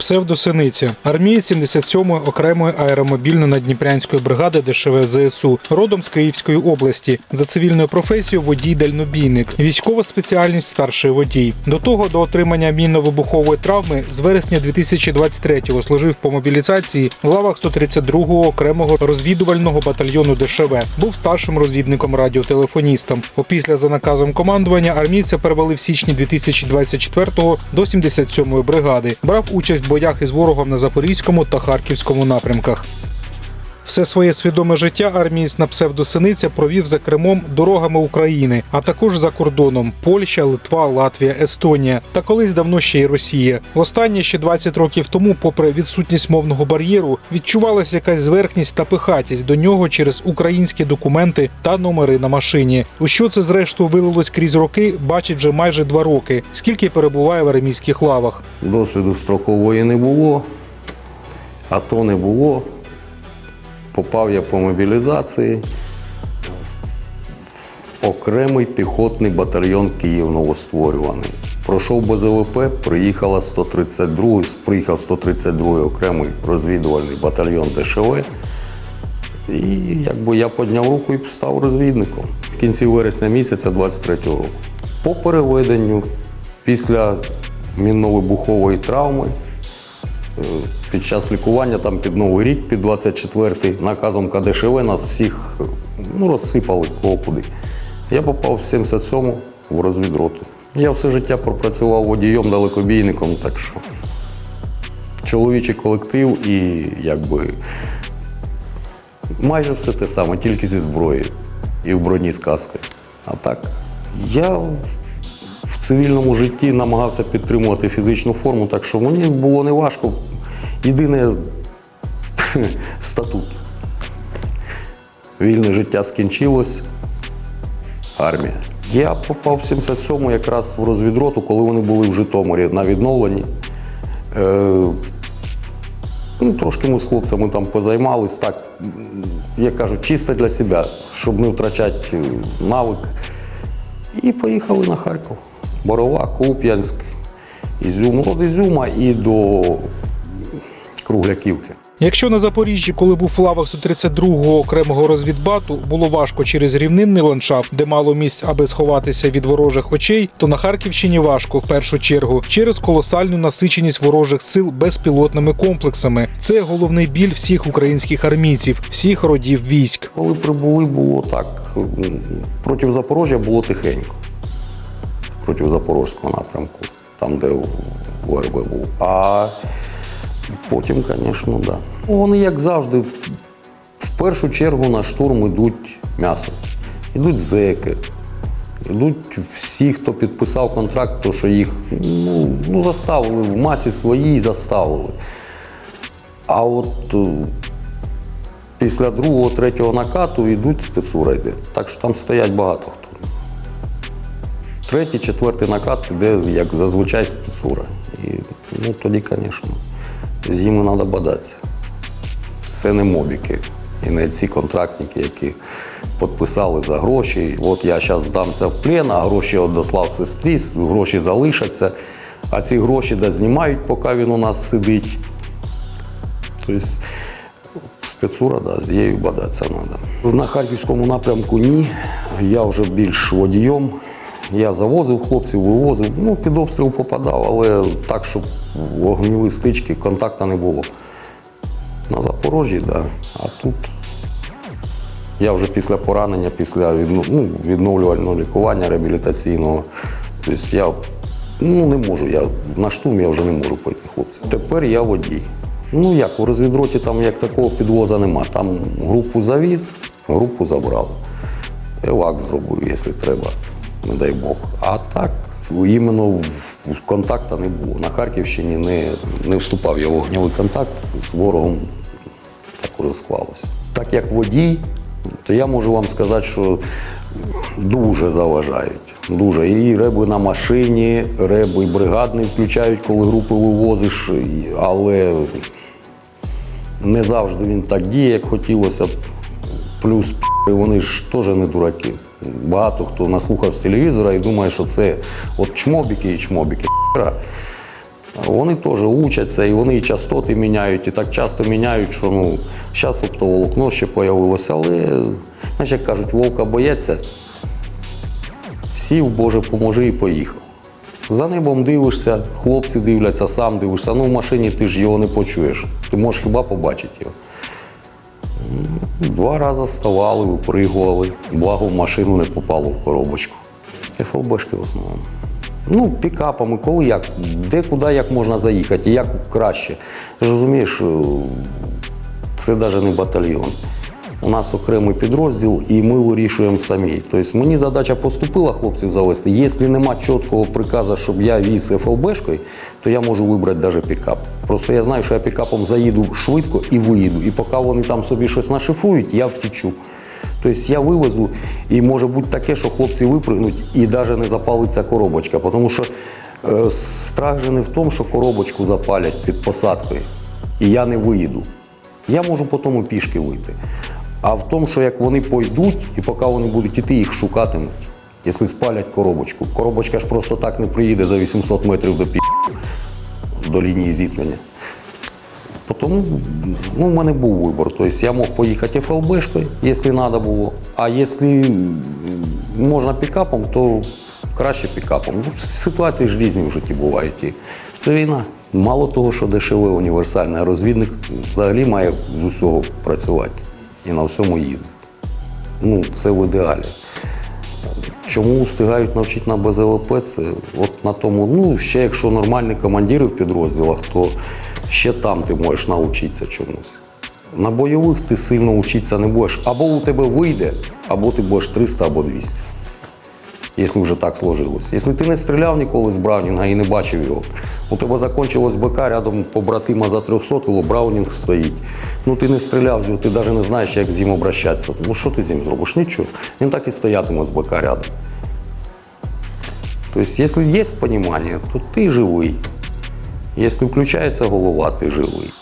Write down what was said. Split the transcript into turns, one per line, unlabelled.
Псевдосиниця, армієць 77-ї окремої аеромобільно-надніпрянської бригади ДШВ ЗСУ, родом з Київської області. За цивільною професією водій-дальнобійник, військова спеціальність старший водій. До того до отримання мінно-вибухової травми з вересня 2023-го служив по мобілізації в лавах 132-го окремого розвідувального батальйону ДШВ. Був старшим розвідником радіотелефоністом. Опісля за наказом командування армійця перевели в січні 2024-го до 77-ї бригади. Брав участь боях із ворогом на Запорізькому та Харківському напрямках. Все своє свідоме життя армієць на псевдосиниця провів за Кримом дорогами України, а також за кордоном Польща, Литва, Латвія, Естонія та колись давно ще й Росія. Востаннє ще 20 років тому, попри відсутність мовного бар'єру, відчувалася якась зверхність та пихатість до нього через українські документи та номери на машині. У що це зрештою вилилось крізь роки, бачить вже майже два роки, скільки перебуває в армійських лавах.
Досвіду строкової не було, АТО не було. Попав я по мобілізації в окремий піхотний батальйон Київ новостворюваний. Пройшов БЗВП, приїхала 132, приїхав 132 окремий розвідувальний батальйон ДШВ. І якби я підняв руку і став розвідником в кінці вересня місяця 23-го року. По переведенню після мінно-вибухової травми е, під час лікування, там під Новий рік, під 24-й, наказом КДШВ нас всіх ну, розсипали кого куди. Я попав в 77-му в розвідроту. Я все життя пропрацював водієм, далекобійником, так що чоловічий колектив і якби майже все те саме, тільки зі зброєю і в броні з каскою. А так, я в цивільному житті намагався підтримувати фізичну форму, так що мені було не важко. Єдине статут. Вільне життя скінчилось. Армія. Я попав в 77-му якраз в розвідроту, коли вони були в Житомирі на відновленні. Е, Ну, трошки ми з хлопцями там позаймались, так, як кажуть, чисто для себе, щоб не втрачати е, навик. І поїхали на Харків. Борова, Куп'янськ, Ізюм, від Ізюма і до Кругляківки.
Якщо на Запоріжжі, коли був в лавах 132-го окремого розвідбату, було важко через рівнинний ландшафт, де мало місць, аби сховатися від ворожих очей, то на Харківщині важко в першу чергу через колосальну насиченість ворожих сил безпілотними комплексами. Це головний біль всіх українських армійців, всіх родів військ.
Коли прибули, було так. Проти Запорожжя було тихенько. Проти Запорозького напрямку, там, де ВРБ був. А потім, звісно, так. Да. Вони, як завжди, в першу чергу на штурм йдуть м'ясо. Йдуть зеки. Йдуть всі, хто підписав контракт, то що їх ну, ну, заставили в масі своїй заставили. А от е, після другого, третього накату йдуть спецурайди. Так що там стоять багато хто. Третій, четвертий накат іде, як зазвичай, спецура. І ну, тоді, звісно, з ними треба бодатися. Це не мобіки. І не ці контрактники, які підписали за гроші. От я зараз здамся в плен, а гроші одослав сестрі, гроші залишаться, а ці гроші де знімають, поки він у нас сидить. Тобто спецура, да, з нею бодатися треба. На харківському напрямку ні. Я вже більш водієм. Я завозив хлопців, вивозив. Ну, під обстріл попадав, але так, щоб вогневі стички, контакту не було. На Запорожжі. Да. А тут я вже після поранення, після ну, відновлювального лікування, реабілітаційного. Тобто я ну, не можу, я на штурм я вже не можу пойти, хлопці. Тепер я водій. Ну як, у розвідроті там як такого підвоза нема. Там групу завіз, групу забрав. Евак зробив, якщо треба, не дай Бог. А так, іменно контакту не було. На Харківщині не, не вступав я в вогневий контакт з ворогом так уже склалося. Так як водій, то я можу вам сказати, що дуже заважають. Дуже. І реби на машині, реби бригадний включають, коли групи вивозиш, але не завжди він так діє, як хотілося б. Плюс вони ж теж не дураки. Багато хто наслухав з телевізора і думає, що це от чмобіки і чмобіки. Вони теж учаться, і вони і частоти міняють, і так часто міняють, що ну, зараз оптоволокно ще з'явилося, але, знаєш, як кажуть, вовка бояться, сів, Боже, поможи і поїхав. За небом дивишся, хлопці дивляться, сам дивишся. Ну, в машині ти ж його не почуєш. Ти можеш хіба побачити його. Два рази вставали, випригували, благо в машину не попало в коробочку. ФОБшки в основному. Ну, пікапами, коли як, де куди як можна заїхати, як краще. Розумієш, е, це навіть не батальйон. У нас окремий підрозділ, і ми вирішуємо самі. Тобто мені задача поступила хлопців завести. Якщо нема чіткого приказу, щоб я віз ФЛБшкою, то я можу вибрати навіть пікап. Просто я знаю, що я пікапом заїду швидко і виїду. І поки вони там собі щось нашифрують, я втічу. Тобто я вивезу, і може бути таке, що хлопці випригнуть і навіть не запалиться коробочка. Тому що е, страх же не в тому, що коробочку запалять під посадкою, і я не виїду. Я можу потім і пішки вийти. А в тому, що як вони пойдуть, і поки вони будуть іти, їх шукатимуть, якщо спалять коробочку. Коробочка ж просто так не приїде за 800 метрів до пі... до лінії зіткнення. Тому ну, в мене був вибір. Тобто я мог поїхати ФЛБшкою, якщо треба було. А якщо можна пікапом, то краще пікапом. Ну, ситуації ж різні в житті бувають. Це війна. Мало того, що дешевий універсальний, розвідник взагалі має з усього працювати і на всьому їздити. Ну, це в ідеалі. Чому встигають навчити на БЗВП, це от на тому, ну, ще якщо нормальні командири в підрозділах, то ще там ти можеш навчитися чомусь. На бойових ти сильно вчитися не будеш. Або у тебе вийде, або ти будеш 300 або 200. Якщо вже так сложилось. Якщо ти не стріляв ніколи з Браунінга і не бачив його, у тебе закінчилось БК, рядом побратима за 300 Браунінг стоїть. Ну ти не стріляв ти навіть не знаєш, як з ним обращатися. Ну що ти з ним зробиш? Нічого. Він так і стоятиме з БК рядом. Тобто, якщо є розуміння, то ти живий. Якщо включається голова, ти живий.